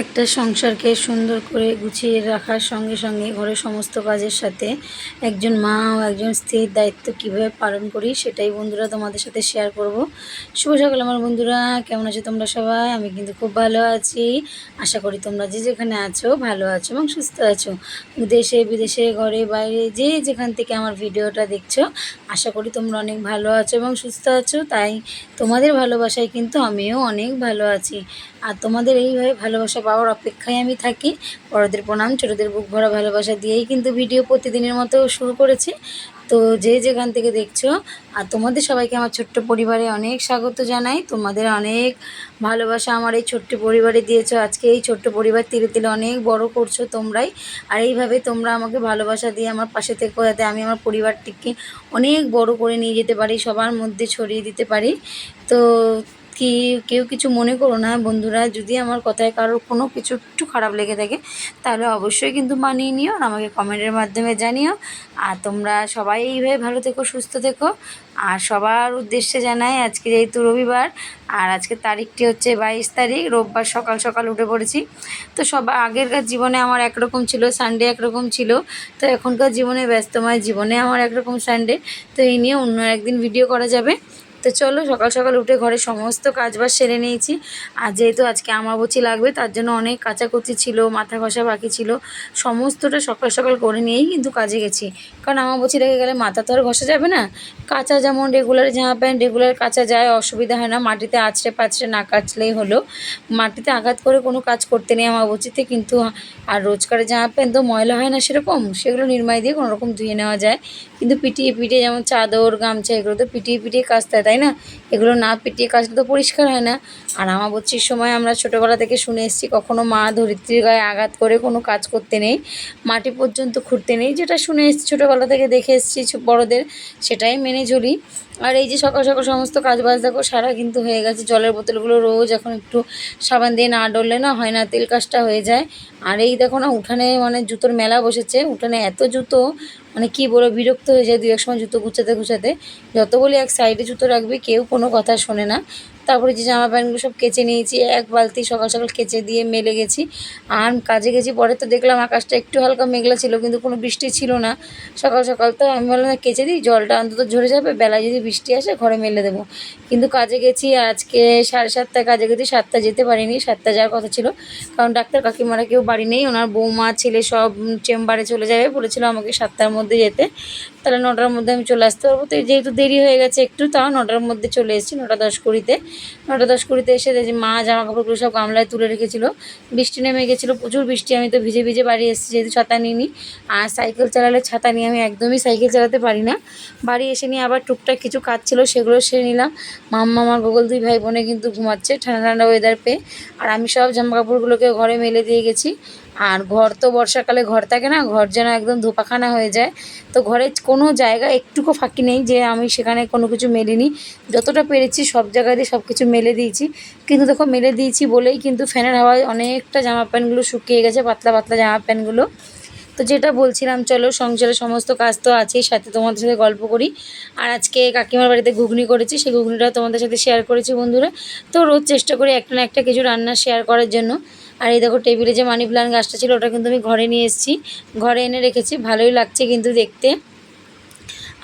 একটা সংসারকে সুন্দর করে গুছিয়ে রাখার সঙ্গে সঙ্গে ঘরের সমস্ত কাজের সাথে একজন মা ও একজন স্ত্রীর দায়িত্ব কীভাবে পালন করি সেটাই বন্ধুরা তোমাদের সাথে শেয়ার করব। শুভ সকাল আমার বন্ধুরা, কেমন আছো তোমরা সবাই? আমি কিন্তু খুব ভালো আছি। আশা করি তোমরা যে যেখানে আছো ভালো আছো এবং সুস্থ আছো। দেশে, বিদেশে, ঘরে, বাইরে, যে যেখান থেকে আমার ভিডিওটা দেখছ, আশা করি তোমরা অনেক ভালো আছো এবং সুস্থ আছো। তাই তোমাদের ভালোবাসায় কিন্তু আমিও অনেক ভালো আছি। আর তোমাদের এইভাবে ভালোবাসা পাওয়ার অপেক্ষায় আমি থাকি। বড়দের প্রণাম, ছোটোদের বুক ভরা ভালোবাসা দিয়েই কিন্তু ভিডিও প্রতিদিনের মতো শুরু করেছি। তো যে যেখান থেকে দেখছ, আর তোমাদের সবাইকে আমার ছোট্ট পরিবারে অনেক স্বাগত জানাই। তোমাদের অনেক ভালোবাসা আমার এই ছোট্ট পরিবারে দিয়েছ। আজকে এই ছোট্ট পরিবার তিলে তিলে অনেক বড় করছ তোমরাই। আর এইভাবে তোমরা আমাকে ভালোবাসা দিয়ে আমার পাশে থেকে, যাতে আমি আমার পরিবারটিকে অনেক বড় করে নিয়ে যেতে পারি, সবার মধ্যে ছড়িয়ে দিতে পারি। তো কি, কেউ কিছু মনে করো না বন্ধুরা, যদি আমার কথায় কারোর কোনো কিছু একটু খারাপ লেগে থাকে, তাহলে অবশ্যই কিন্তু মানিয়ে নিও আর আমাকে কমেন্টের মাধ্যমে জানিও। আর তোমরা সবাই এইভাবে ভালো থেকো, সুস্থ থেকো। আর সবার উদ্দেশ্যে জানাই, আজকে যেহেতু রবিবার, আর আজকে তারিখটি হচ্ছে বাইশ তারিখ, রোববার সকাল সকাল উঠে পড়েছি। তো সব, আগেরকার জীবনে আমার একরকম ছিল সানডে একরকম ছিল। তো এখনকার জীবনে ব্যস্তময়, জীবনে আমার একরকম সানডে তো এই নিয়ে অন্য একদিন ভিডিও করা যাবে। তো চলো সকাল সকাল উঠে ঘরে সমস্ত কাজবাজ সেরে নিয়েছি। আর যেহেতু আজকে আমাবচি লাগবে, তার জন্য অনেক কাচাকুচি ছিল, মাথা ঘষা বাকি ছিল। সমস্তটা সকাল সকাল করে নিয়েই কিন্তু কাজে গেছি। কারণ আমাবচি লেগে গেলে মাথা তো আর ঘষা যাবে না। কাঁচা যেমন রেগুলার জামা প্যান্ট রেগুলার কাঁচা যায়, অসুবিধা হয় না। মাটিতে আছড়ে পাছড়ে না কাচলেই হলো। মাটিতে আঘাত করে কোনো কাজ করতে নেই আমাবচিতে, কিন্তু আর রোজকারের জামা প্যান্ট তো ময়লা হয় না সেরকম। সেগুলো নির্মাই দিয়ে কোনো রকম ধুয়ে নেওয়া যায়। কিন্তু পিটিয়ে পিটিয়ে যেমন চাদর, গামছা এগুলো তো পিটিয়ে পিটিয়ে কাচতে হয়, তাই না? এগুলো না পিটিয়ে কাচলে তো পরিষ্কার হয় না। আর আমাবচ্ছির সময় আমরা ছোটোবেলা থেকে শুনে এসেছি, কখনো মা ধরিত্রীর গায়ে আঘাত করে কোনো কাজ করতে নেই, মাটি পর্যন্ত খুঁড়তে নেই, যেটা শুনে এসেছি, ছোটোবেলা থেকে দেখে এসেছি বড়দের, সেটাই মেনে চলি। আর এই যে সকাল সকাল সমস্ত কাজ বাজ দেখো, সারা কিন্তু হয়ে গেছে, জলের বোতলগুলো রোজ এখন একটু সাবান দিয়ে না ডললে না হয় না, তেল কাজটা হয়ে যায়। আর এই দেখো না, উঠানে মানে জুতোর মেলা বসেছে, উঠানে এত জুতো মানে কি বলো বিরক্ত হয়ে যায় দু এক সময় জুতো গুছাতে গুছাতে। যত বলি এক সাইডে জুতো রাখবি, কেউ কোনো কথা শোনে না। তারপরে যে জামা প্যান্টগুলো সব কেচে নিয়েছি, এক বালতি সকাল সকাল কেচে দিয়ে মেলে গেছি। আর কাজে গেছি, পরে তো দেখলাম আকাশটা একটু হালকা মেঘলা ছিল, কিন্তু কোনো বৃষ্টি ছিল না। সকাল সকাল তো আমি বললাম কেচে দিই, জলটা অন্তত ঝরে যাবে, বেলায় যদি বৃষ্টি আসে ঘরে মেলে দেবো। কিন্তু কাজে গেছি, আজকে সাড়ে সাতটায় কাজে গেছি, সাতটা যেতে পারিনি, সাতটা যাওয়ার কথা ছিল। কারণ ডাক্তার কাকিমারা কেউ বাড়ি নেই, ওনার বৌমা, ছেলে সব চেম্বারে চলে যাবে, বলেছিল আমাকে সাতটার মধ্যে যেতে। তাহলে নটার মধ্যে আমি চলে আসতে পারব। তো যেহেতু দেরি হয়ে গেছে একটু, তাও নটার মধ্যে চলে এসেছি, নটা দশ কুড়িতে। নটা দশ কুড়িতে এসে দেখছি মা জামা কাপড়গুলো সব গামলায় তুলে রেখেছিলো। বৃষ্টি নেমে গেছিল প্রচুর বৃষ্টি, আমি তো ভিজে ভিজে বাড়ি এসেছি, যেহেতু ছাতা নিইনি। আর সাইকেল চালালে ছাতা নিয়ে আমি একদমই সাইকেল চালাতে পারি না। বাড়ি এসে নিয়ে আবার টুকটাক কিছু কাজ ছিল, সেগুলো সেরে নিলাম। মাম্মা, আমার গোগল দুই ভাই বোনে কিন্তু ঘুমাচ্ছে, ঠান্ডা ঠান্ডা ওয়েদার পেয়ে। আর আমি সব জামা কাপড়গুলোকে ঘরে মেলে দিয়ে গেছি। আর ঘর তো বর্ষাকালে ঘর থাকে না, ঘর যেন একদম ধোপাখানা হয়ে যায়। তো ঘরে কোনো জায়গা একটুকু ফাঁকি নেই যে আমি সেখানে কোনো কিছু মেলিনি। যতটা পেরেছি সব জায়গায় দিয়ে সব কিছু মেলে দিয়েছি। কিন্তু দেখো মেলে দিয়েছি বলেই কিন্তু ফ্যানের হাওয়ায় অনেকটা জামা প্যান্টগুলো শুকিয়ে গেছে, পাতলা পাতলা জামা প্যান্টগুলো। তো যেটা বলছিলাম, চলো সংসারের সমস্ত কাজ তো আছেই, সাথে তোমাদের সাথে গল্প করি। আর আজকে কাকিমার বাড়িতে ঘুগনি করেছি, সেই ঘুগনিটা তোমাদের সাথে শেয়ার করেছি বন্ধুরা। তো রোজ চেষ্টা করি একটা না একটা কিছু রান্না শেয়ার করার জন্য। আর এই দেখো টেবিলে যে মানি প্লান্ট গাছটা ছিল, ওটা কিন্তু আমি ঘরে নিয়ে এসেছি। ঘরে এনে রেখেছি, ভালোই লাগছে কিন্তু দেখতে।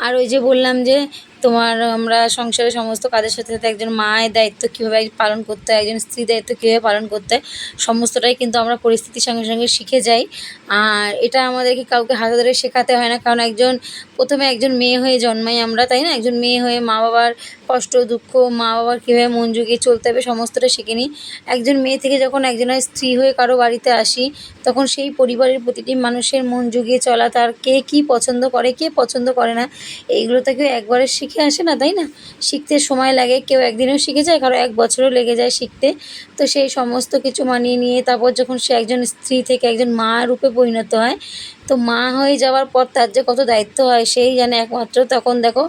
আর ওই যে বললাম যে তোমার আমরা সংসারের সমস্ত কাজের সাথে সাথে একজন মায়ের দায়িত্ব কীভাবে পালন করতে হয়, একজন স্ত্রীর দায়িত্ব কীভাবে পালন করতে হয়, সমস্তটাই কিন্তু আমরা পরিস্থিতির সঙ্গে সঙ্গে শিখে যাই। আর এটা আমাদেরকে কাউকে হাতে ধরে শেখাতে হয় না, কারণ একজন, প্রথমে একজন মেয়ে হয়ে জন্মাই আমরা, তাই না? একজন মেয়ে হয়ে মা বাবার কষ্ট, দুঃখ মা বাবার কীভাবে মন জুগিয়ে চলতে হবে সমস্তটা শিখে নিই। একজন মেয়ে থেকে যখন একজনের স্ত্রী হয়ে কারও বাড়িতে আসি, তখন সেই পরিবারের প্রতিটি মানুষের মন জুগিয়ে চলা, তার কে কী পছন্দ করে, কে পছন্দ করে না, এইগুলো তো কেউ একবারে শিখে আসে না, তাই না? শিখতে সময় লাগে, কেউ একদিনেও শিখে যায়, কারও এক বছরও লেগে যায় শিখতে। তো সেই সমস্ত কিছু মানিয়ে নিয়ে তারপর যখন সে একজন স্ত্রী থেকে একজন মা রূপে পরিণত হয়, তো মা হয়ে যাওয়ার পর তার যে কত দায়িত্ব হয়, সেই জানে একমাত্র তখন দেখো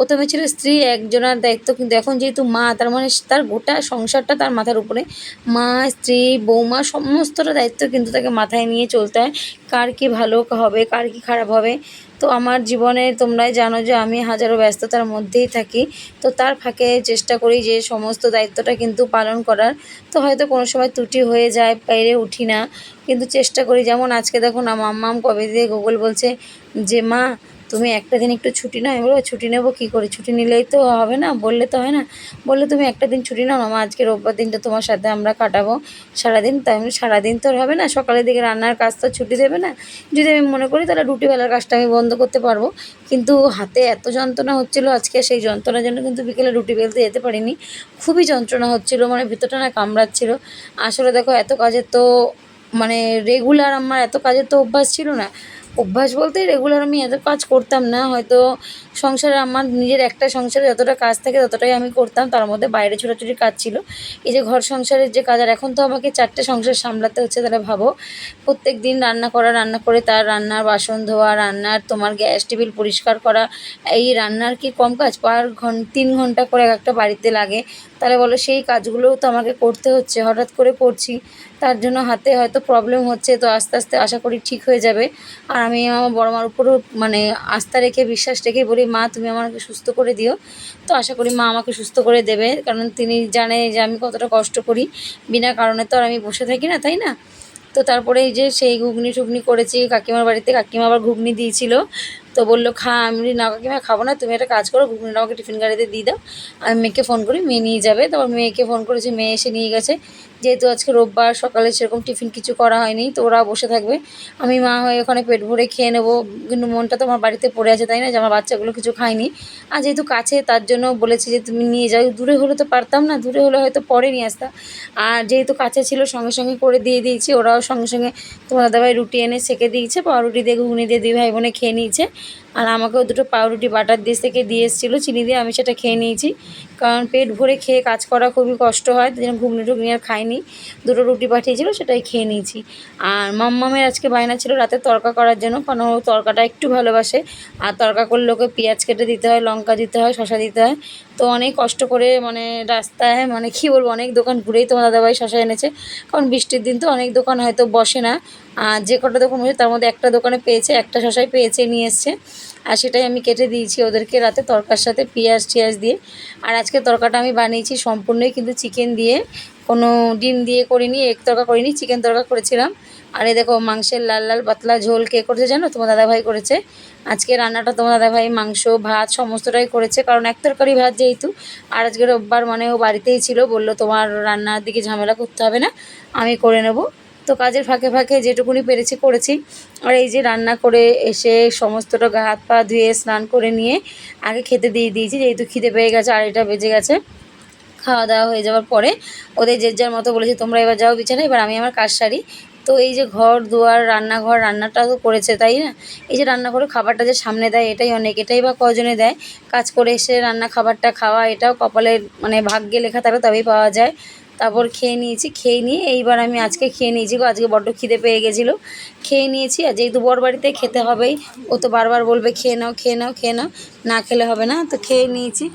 প্রথমে ছিল স্ত্রী, একজনের দায়িত্ব। কিন্তু এখন যেহেতু মা, তার মানে তার গোটা সংসারটা তার মাথার উপরে। মা, স্ত্রী, বৌমা সমস্তটা দায়িত্ব কিন্তু তাকে মাথায় নিয়ে চলতে হয়। কার কী ভালো হবে, কার কী খারাপ হবে। তো আমার জীবনে তোমরাই জানো যে আমি হাজারো ব্যস্ততার মধ্যেই থাকি। তো তার ফাঁকে চেষ্টা করি যে সমস্ত দায়িত্বটা কিন্তু পালন করার। তো হয়তো কোনো সময় ত্রুটি হয়ে যায় পেরে উঠি না। কিন্তু চেষ্টা করি। যেমন আজকে দেখুন না, মাম্মাম কবে দিয়ে গুগল বলছে যে, মা তুমি একটা দিন একটু ছুটি নাও। আমি বলব, ছুটি নেব কী করে? ছুটি নিলেই তো হবে না, বললে তো হয় না। বললে, তুমি একটা দিন ছুটি নাও মা আজকে রোববার দিনটা তোমার সাথে আমরা কাটাবো সারাদিন। তাই আমি সারাদিন তো হবে না, সকালের দিকে রান্নার কাজ তো ছুটি দেবে না। যদি আমি মনে করি, তাহলে রুটিবেলার কাজটা আমি বন্ধ করতে পারব। কিন্তু হাতে এত যন্ত্রণা হচ্ছিল আজকে, সেই যন্ত্রণার জন্য কিন্তু বিকেলে রুটি বেলতে যেতে পারিনি। খুবই যন্ত্রণা হচ্ছিল মানে ভিতরটা না কামড়াচ্ছিলো। আসলে দেখো, এত কাজের তো মানে রেগুলার আমার এত কাজের তো অভ্যাস ছিল না। অভ্যাস বলতে রেগুলার আমি এত কাজ করতাম না হয়তো সংসারে আমার নিজের একটা সংসারে যতটা কাজ থাকে ততটাই আমি করতাম, তার মধ্যে বাইরে ছোটাছুটি কাজ ছিল। এই যে ঘর সংসারের যে কাজ, আর এখন তো আমাকে চারটে সংসার সামলাতে হচ্ছে তাহলে ভাবো, প্রত্যেক দিন রান্না করা, রান্না করে তার রান্নার বাসন ধোয়া, রান্নার তোমার গ্যাস টেবিল পরিষ্কার করা, এই রান্নার কি কম কাজ? পার ঘন, তিন ঘণ্টা করে এক একটা বাড়িতে লাগে। তাহলে বলো সেই কাজগুলোও তো আমাকে করতে হচ্ছে, হঠাৎ করে করছি, তার জন্য হাতে হয়তো প্রবলেম হচ্ছে, তো আস্তে আস্তে আশা করি ঠিক হয়ে যাবে। আর আমি আমার বড় মার উপরেও মানে আস্থা রেখে, বিশ্বাস রেখে বলি মা, তুমি আমাকে সুস্থ করে দিও। তো আশা করি মা আমাকে সুস্থ করে দেবে, কারণ তিনি জানে যে আমি কতটা কষ্ট করি। বিনা কারণে তো আর আমি বসে থাকি না, তাই না? তো তারপরে এই যে সেই ঘুগনি টুগনি করেছি, কাকিমার বাড়িতে কাকিমা আবার ঘুগনি দিয়েছিল। তো বলল, খা, আমি না কাকিমা খাব না, তুমি একটা কাজ করো ঘুগনিটা আমাকে টিফিন গাড়িতে দিয়ে দাও আমি মেয়েকে ফোন করি, মেয়ে নিয়ে যাবে। তারপর মেয়েকে ফোন করেছি, মেয়ে এসে নিয়ে গেছে, যেহেতু আজকে রোববার, সকালে সেরকম টিফিন কিছু করা হয়নি, তো ওরা বসে থাকবে। আমি মা হয়ে ওখানে পেট ভরে খেয়ে নেব, কিন্তু মনটা তো আমার বাড়িতে পড়ে আছে, তাই না? যে আমার বাচ্চাগুলো কিছু খায়নি। আর যেহেতু কাছে, তার জন্য বলেছি যে, তুমি নিয়ে যাও। দূরে হলে তো পারতাম না, দূরে হলে হয়তো পরে নিয়ে আসতাম আর যেহেতু কাছে ছিল, সঙ্গে সঙ্গে করে দিয়ে দিয়েছি, ওরাও সঙ্গে সঙ্গে তোমার দাদাভাই রুটি এনে সেকে দিয়েছে, পাউরুটি দিয়ে, ঘুগনি দিয়ে দুই ভাই বোনে খেয়ে নিয়েছে। আর আমাকেও দুটো পাউরুটি বাটার দিয়ে থেকে দিয়ে এসেছিল, চিনি দিয়ে আমি সেটা খেয়ে নিয়েছি। কারণ পেট ভরে খেয়ে কাজ করা খুবই কষ্ট হয় জন্য ঘুগনি টুগনি আর খাইনি। দুটো রুটি পাঠিয়েছিলো, সেটাই খেয়ে নিয়েছি। আর মাম্মামের আজকে বায়না ছিল রাতে তরকা করার জন্য, কারণ ও তরকাটা একটু ভালোবাসে। আর তরকা করলে ওকে পেঁয়াজ কেটে দিতে হয়, লঙ্কা দিতে হয় শশা দিতে হয়। তো অনেক কষ্ট করে মানে রাস্তায় মানে কী বলব, অনেক দোকান ঘুরেই তোমার দাদাভাই শশা এনেছে। কারণ বৃষ্টির দিন তো অনেক দোকান হয়তো বসে না। আর যে কটা দোকান বসে তার মধ্যে একটা দোকানে পেয়েছে, একটা শশাই পেয়েছে, নিয়ে এসছে। আর সেটাই আমি কেটে দিয়েছি ওদেরকে রাতে তরকার সাথে পেঁয়াজ টিয়াজ দিয়ে। আর আজকে তরকাটা আমি বানিয়েছি সম্পূর্ণই কিন্তু চিকেন দিয়ে। কোনো ডিম দিয়ে করিনি, এগ তরকা করিনি, চিকেন তরকা করেছিলাম। আর দেখো মাংসের লাল লাল পাতলা ঝোল কে করেছে জানো? তোমার দাদাভাই করেছে। আজকে রান্নাটা তোমার দাদাভাই মাংস, ভাত সমস্তটাই করেছে, কারণ এক তরকারি ভাত যেহেতু। আর আজকে রোববার মানে ও বাড়িতেই ছিল, বলল তোমার রান্নার দিকে ঝামেলা করতে হবে না, আমি করে নেব। তো কাজের ফাঁকে ফাঁকে যেটুকুনি পেরেছি করেছি। আর এই যে রান্না করে এসে সমস্তটা গা হাত পা ধুয়ে স্নান করে নিয়ে আগে খেতে দিয়ে দিয়েছি, যেহেতু খিদে পেয়ে গেছে আড়াইটা বেজে গেছে। খাওয়া দাওয়া হয়ে যাওয়ার পরে ওদের যে যার মতো বলেছে, তোমরা এবার যাও বিছানায়। এবার আমি আমার কাজ সারি। তো এই যে ঘর, দুয়ার, রান্নাঘর, রান্নাটা তো করেছে, তাই না? এই যে রান্না করে খাবারটা যে সামনে দেয়, এটাই অনেক। এটাই বা কজনে দেয়? কাজ করে এসে রান্না, খাবারটা খাওয়া, এটাও কপালে মানে ভাগ্যে লেখা থাকলে তবেই পাওয়া যায়। তারপর খেয়ে নিয়েছি, খেয়ে নিয়ে এইবার আমি আজকে খেয়ে নিয়েছি গো, আজকে বড্ড খিদে পেয়ে গেছিল। খেয়ে নিয়েছি, আর যেহেতু বর বাড়িতে খেতে হবেই, ও তো বারবার বলবে, খেয়ে নাও খেয়ে নাও খেয়ে নাও। না খেলে হবে না, তো খেয়ে নিয়েছি।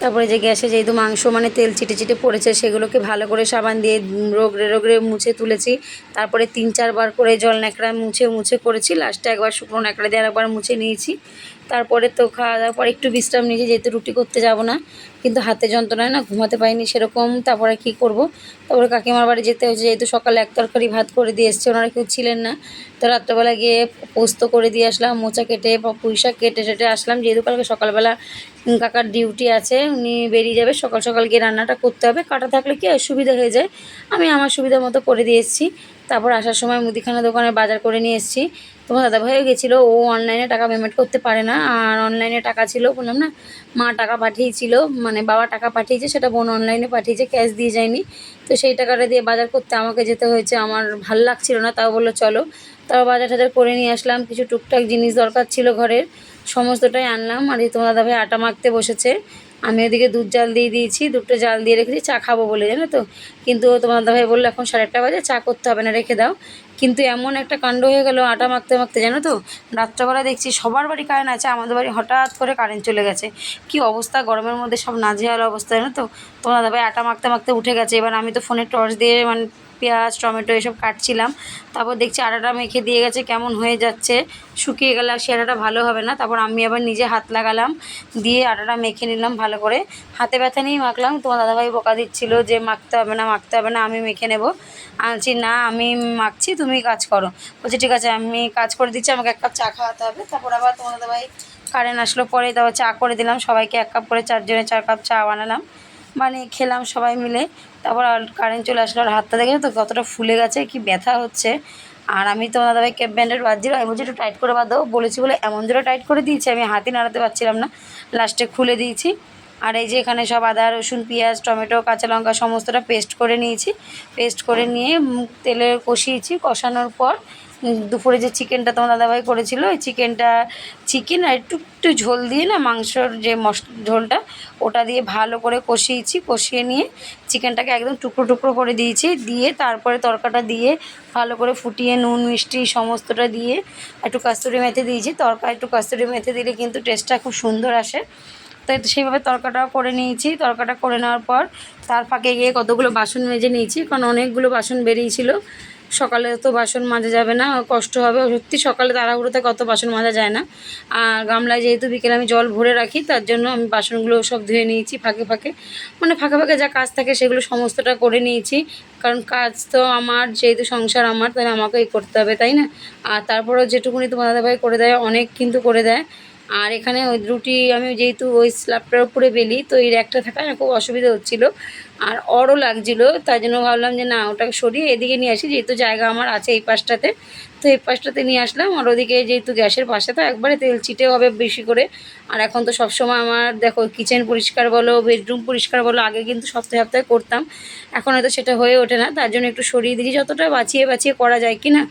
তারপরে যে গ্যাসে যেহেতু মাংস মানে তেল চিটে চিটে পড়েছে, সেগুলোকে ভালো করে সাবান দিয়ে রোগড়ে রোগড়ে মুছে তুলেছি। তারপরে তিন চারবার করে জল ন্যাকড়া মুছে মুছে করেছি। লাস্টে একবার শুকনো ন্যাকড়া দিয়ে একবার মুছে নিয়েছি। তারপরে তো খাওয়া দাওয়ার পর একটু বিশ্রাম নিয়েছি, যেহেতু রুটি করতে যাব না, কিন্তু হাতে যন্ত্রণায় না, ঘুমাতে পারিনি সেরকম, তারপরে কি করব? তারপরে কাকিমার বাড়ি যেতে হয়েছে, যেহেতু সকালে এক তরকারি ভাত করে দিয়ে এসছে, ওনারা কেউ ছিলেন না, তো রাত্রেবেলা গিয়ে পোস্ত করে দিয়ে আসলাম, মোচা কেটে, বা পুঁই শাক কেটে টেটে আসলাম, যেহেতু কালকে সকালবেলা কাকার ডিউটি আছে, উনি বেরিয়ে যাবে, সকাল সকাল গিয়ে রান্নাটা করতে হবে, কাটা থাকলে কি সুবিধা হয়ে যায়, আমি আমার সুবিধা মতো করে দিয়ে এসেছি তারপর আসার সময় মুদিখানা দোকানে বাজার করে নিয়ে এসেছি। তোমার দাদাভাইও গেছিল, ও অনলাইনে টাকা পেমেন্ট করতে পারে না। আর অনলাইনে টাকা ছিল, বললাম না, মা টাকা পাঠিয়েছিল মানে বাবা টাকা পাঠিয়েছে, সেটা বোন অনলাইনে পাঠিয়েছে ক্যাশ দিয়ে যায়নি। তো সেই টাকাটা দিয়ে বাজার করতে আমাকে যেতে হয়েছে, আমার ভালো লাগছিল না, তাও বলল চলো। তাও বাজার টাজার করে নিয়ে আসলাম, কিছু টুকটাক জিনিস দরকার ছিল ঘরের, সমস্তটাই আনলাম। আর এই তোমার দাদাভাই আটা মাখতে বসেছে আমি ওদিকে দুধ জাল দিয়ে দিয়েছি, দুধটা জাল দিয়ে রেখেছি, চা খাব বলে, জানো তো? কিন্তু তোমার দাদাভাই বলল, এখন সাড়ে আটটা বাজে, চা করতে হবে না, রেখে দাও। কিন্তু এমন একটা কাণ্ড হয়ে গেল, আটা মাখতে মাখতে, জানো তো? রাত্রেবেলা দেখছি সবার বাড়ি কারেন্ট আছে, আমাদের বাড়ি হঠাৎ করে কারেন্ট চলে গেছে। কি অবস্থা, গরমের মধ্যে সব নাজেহাল অবস্থা, জানো তো? তোমার দাদাভাই আটা মাখতে মাখতে উঠে গেছে, এবার আমি তো ফোনে টর্চ দিয়ে মানে পেঁয়াজ, টমেটো এসব কাটছিলাম। তারপর দেখছি আটাটা মেখে দিয়ে গেছে, কেমন হয়ে যাচ্ছে। শুকিয়ে গেলে আর সে আটাটা ভালো হবে না। তারপর আমি আবার নিজে হাত লাগালাম, দিয়ে আটাটা মেখে নিলাম ভালো করে। হাতে ব্যথা নিয়েই মাখলাম, তোমার দাদাভাই বোকা দিচ্ছিল যে মাখতে হবে না, মাখতে হবে না, আমি মেখে নেব। আনছি না, আমি মাখছি, তুমি কাজ করো। বলছি, ঠিক আছে, আমি কাজ করে দিচ্ছি, আমাকে এক কাপ চা খাওয়াতে হবে। তারপর আবার তোমার দাদাভাই কারেন্ট আসলো পরে, তারপর চা করে দিলাম, সবাইকে এক কাপ করে, চারজনে চার কাপ চা বানালাম। বানিয়ে খেলাম সবাই মিলে। তারপর আর কারেন্ট চলে আসলো আর হাতটা দেখে তো কতটা ফুলে গেছে, কি ব্যথা হচ্ছে। আর আমি তো দাদাভাই ক্যাপ ব্যান্ডের বাঁধছিল, আমি বলছি একটু টাইট করে বাঁধো। বলেছি বলে এমন জোরে টাইট করে দিয়েছি, আমি হাতে নাড়াতে পারছিলাম না। লাস্টে খুলে দিয়েছি। আর এই যে এখানে সব আদা, রসুন, পেঁয়াজ, টমেটো, কাঁচা লঙ্কা সমস্তটা পেস্ট করে নিয়েছি। পেস্ট করে নিয়ে তেলে কষিয়েছি। কষানোর পর দুপুরে যে চিকেনটা তোমার দাদাভাই করেছিল, ওই চিকেনটা চিকেন আর একটু একটু ঝোল দিয়ে না, মাংসর যে মশ ঝোলটা, ওটা দিয়ে ভালো করে কষিয়েছি। কষিয়ে নিয়ে চিকেনটাকে একদম টুকরো টুকরো করে দিয়েছি। দিয়ে তারপরে তরকাটা দিয়ে ভালো করে ফুটিয়ে, নুন, মিষ্টি সমস্তটা দিয়ে একটু কাস্তুরি মেথি দিয়েছি। তরকা, একটু কাস্তুরি মেথি দিলে কিন্তু টেস্টটা খুব সুন্দর আসে। তো সেইভাবে তরকাটাও করে নিয়েছি। তরকাটা করে নেওয়ার পর তার ফাঁকে গিয়ে কতগুলো বাসন মেজে নিয়েছি। কারণ অনেকগুলো বাসন বেরিয়েছিল। সকালে তো বাসন মাজা যাবে না, কষ্ট হবে। সত্যি সকালে তাড়াহুড়োতে কত বাসন মাজা যায় না। আর গামলায় যেহেতু বিকেলে আমি জল ভরে রাখি, তার জন্য আমি বাসনগুলো সব ধুয়ে নিয়েছি ফাঁকে ফাঁকে। মানে ফাঁকে ফাঁকে যা কাজ থাকে সেগুলো সমস্তটা করে নিয়েছি। কারণ কাজ তো আমার, যেহেতু সংসার আমার, তাহলে আমাকেই করতে হবে, তাই না? আর তারপরেও যেটুকুনি তোমার দাদাভাই করে দেয়, অনেক কিন্তু করে দেয়। আর এখানে ওই রুটি, আমি যেহেতু ওই স্ল্যাবটার উপরে বেলি, তো এই র্যাকটা থাকায় খুব অসুবিধা হচ্ছিল। আর অরও লাগছিল, তাই জন্য ভাবলাম যে না, ওটাকে সরিয়ে এদিকে নিয়ে আসি, যেহেতু জায়গা আমার আছে এই পাশটাতে। তো এই পাশটাতে নিয়ে আসলাম, আর ওদিকে যেহেতু গ্যাসের পাশে, তো একবারে তেল চিটে হবে বেশি করে। আর এখন তো সবসময় আমার, দেখো কিচেন পরিষ্কার বলো বেডরুম পরিষ্কার বলো, আগে কিন্তু সপ্তাহে সপ্তাহে করতাম। এখন হয়তো সেটা হয়ে ওঠে না, তার জন্য একটু সরিয়ে দিয়েছি। যতটা বাঁচিয়ে বাঁচিয়ে করা যায় কি না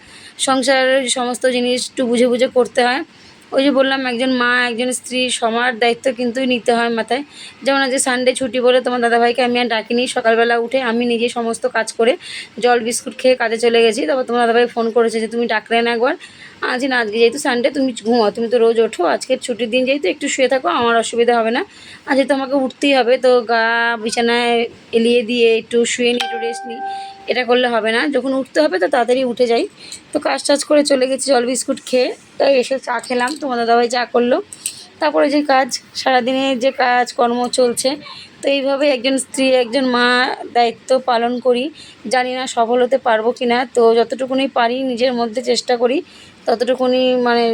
সংসারের সমস্ত জিনিস একটু বুঝে বুঝে করতে হয়। ওই যে বললাম, একজন মা, একজন স্ত্রী, সবার দায়িত্ব কিন্তু নিতে হয় মাথায়। যেমন আজকে সানডে ছুটি বলে তোমার দাদাভাইকে আমি আর ডাকিনি, সকালবেলা উঠে আমি নিজে সমস্ত কাজ করে জল, বিস্কুট খেয়ে কাজে চলে গেছি। তারপর তোমার দাদাভাই ফোন করেছে যে, তুমি ডাকলে না একবার? আজ না, আজকে যেহেতু সানডে তুমি ঘুমাও, তুমি তো রোজ ওঠো আজকের ছুটির দিন যেহেতু একটু শুয়ে থাকো, আমার অসুবিধা হবে না। আর যেহেতু আমাকে উঠতেই হবে, তো গা বিছানায় এলিয়ে দিয়ে একটু শুয়ে নিই একটু রেস্ট নিই এটা করলে হবে না। যখন উঠতে হবে তো তাড়াতাড়ি উঠে যাই। তো কাজ টাজ করে চলে গেছি, জল বিস্কুট খেয়ে। তাই এসে চা খেলাম। তোমার দাদাভাই চা করল। তারপরে যে কাজ, সারাদিনে যে কাজ, কর্ম চলছে, তো এইভাবে একজন স্ত্রী, একজন মা দায়িত্ব পালন করি। জানি না সফল হতে পারব কি না তো যতটুকুনি পারি নিজের মধ্যে চেষ্টা করি, ততটুকুনি মানে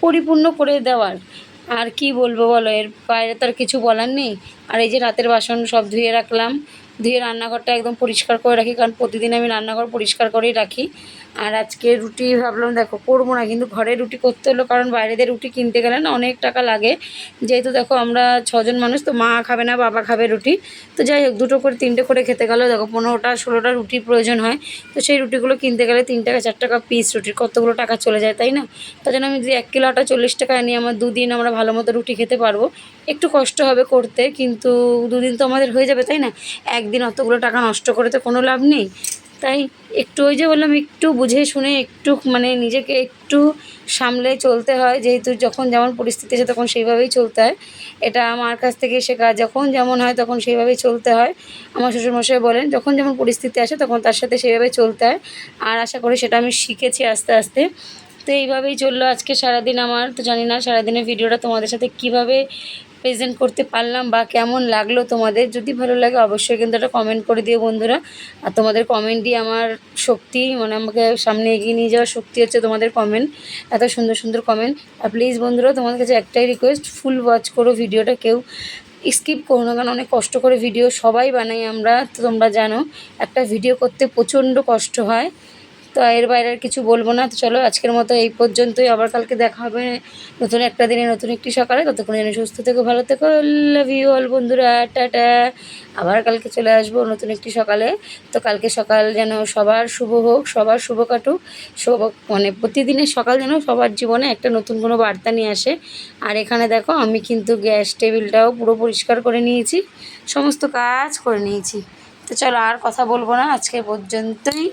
পরিপূর্ণ করে দেওয়ার। আর কি বলব বলো, এর বাইরে তো আর কিছু বলার নেই। আর এই যে রাতের বাসন সব ধুয়ে রাখলাম ধুয়ে রান্নাঘরটা একদম পরিষ্কার করে রাখি কারণ প্রতিদিন আমি রান্নাঘর পরিষ্কার করেই রাখি। আর আজকে রুটি ভাবলাম, দেখো করব না, কিন্তু ঘরে রুটি করতে হলো, কারণ বাইরেদের রুটি কিনতে গেলে না অনেক টাকা লাগে। যেহেতু দেখো আমরা ছজন মানুষ, তো মা খাবে না, বাবা খাবে রুটি। তো যাই হোক, দুটো করে, তিনটে করে খেতে গেলেও দেখো পনেরোটা, ষোলোটা রুটির প্রয়োজন হয়। তো সেই রুটিগুলো কিনতে গেলে তিন টাকা, চার টাকা পিস রুটির কতগুলো টাকা চলে যায়, তাই না? তার জন্য আমি যদি এক কিলো আটা চল্লিশ টাকা নিয়ে আমার দুদিন আমরা ভালো মতো রুটি খেতে পারব। একটু কষ্ট হবে করতে, কিন্তু দুদিন তো আমাদের হয়ে যাবে, তাই না? একদিন অতগুলো টাকা নষ্ট করে তো কোনো লাভ নেই। তাই একটু ওই যে বললাম, একটু বুঝে শুনে একটু মানে নিজেকে একটু সামলে চলতে হয়। যেহেতু যখন যেমন পরিস্থিতি আছে তখন সেইভাবেই চলতে হয়। এটা আমার কাছ থেকে শেখা যখন যেমন হয় তখন সেইভাবেই চলতে হয়। আমার শ্বশুরমশাই বলেন, যখন যেমন পরিস্থিতি আসে তখন তার সাথে সেইভাবে চলতে হয়। আর আশা করি সেটা আমি শিখেছি আস্তে আস্তে। তো এইভাবেই চলল আজকে সারাদিন আমার। তো জানি না সারাদিনের ভিডিওটা তোমাদের সাথে কীভাবে প্রেজেন্ট করতে পারলাম বা কেমন লাগল তোমাদের, যদি ভালো লাগে অবশ্যই কিন্তু একটা কমেন্ট করে দিও বন্ধুরা। আর তোমাদের কমেন্টই আমার শক্তি মানে আমাকে সামনে এগিয়ে নিয়ে যাওয়ার শক্তি হচ্ছে তোমাদের কমেন্ট এত সুন্দর সুন্দর কমেন্ট আর প্লিজ বন্ধুরা, তোমাদের কাছে একটাই রিকোয়েস্ট ফুল ওয়াচ করো ভিডিওটা, কেউ স্কিপ করো না, কারণ অনেক কষ্ট করে ভিডিও সবাই বানাই আমরা, তো তোমরা জানো, একটা ভিডিও করতে প্রচণ্ড কষ্ট হয়। তো এর বাইরে আর কিছু বলব না। তো চলো, আজকের মতো এই পর্যন্তই। আবার কালকে দেখা হবে নতুন একটা দিনে, নতুন একটি সকালে। ততক্ষণ যেন সুস্থ থেকো, ভালো থেকো। লাভ ইউ অল বন্ধুরা। টাটা আবার কালকে চলে আসব নতুন একটি সকালে। তো কালকে সকাল যেন সবার শুভ হোক, সবার শুভ কাটুক। শুভ মানে প্রতিদিনের সকাল যেন সবার জীবনে একটা নতুন কোনো বার্তা নিয়ে আসে। আর এখানে দেখো, আমি কিন্তু গ্যাস টেবিলটাও পুরো পরিষ্কার করে নিয়েছি। সমস্ত কাজ করে নিয়েছি। তো চলো, আর কথা বলব না। আজকে পর্যন্তই।